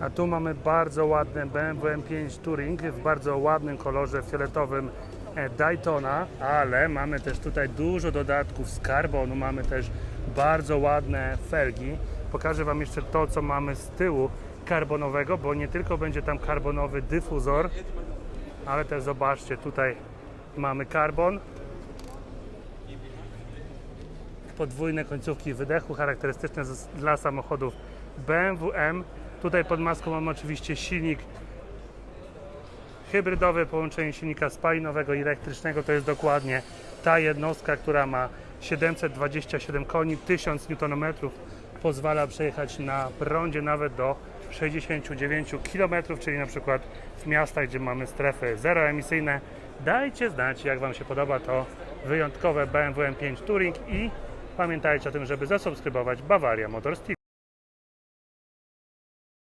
A tu mamy bardzo ładny BMW M5 Touring w bardzo ładnym kolorze fioletowym e, Daytona, ale mamy też tutaj dużo dodatków z carbonu, mamy też bardzo ładne felgi. Pokażę Wam jeszcze to, co mamy z tyłu karbonowego, bo nie tylko będzie tam karbonowy dyfuzor, ale też zobaczcie, tutaj mamy karbon, podwójne końcówki wydechu, charakterystyczne dla samochodów BMW M. Tutaj pod maską mamy oczywiście silnik hybrydowy, połączenie silnika spalinowego i elektrycznego. To jest dokładnie ta jednostka, która ma 727 koni, 1000 Nm. Pozwala przejechać na prądzie nawet do 69 km, czyli na przykład w miastach, gdzie mamy strefy zeroemisyjne. Dajcie znać, jak Wam się podoba to wyjątkowe BMW M5 Touring i pamiętajcie o tym, żeby zasubskrybować Bavaria Motors TV.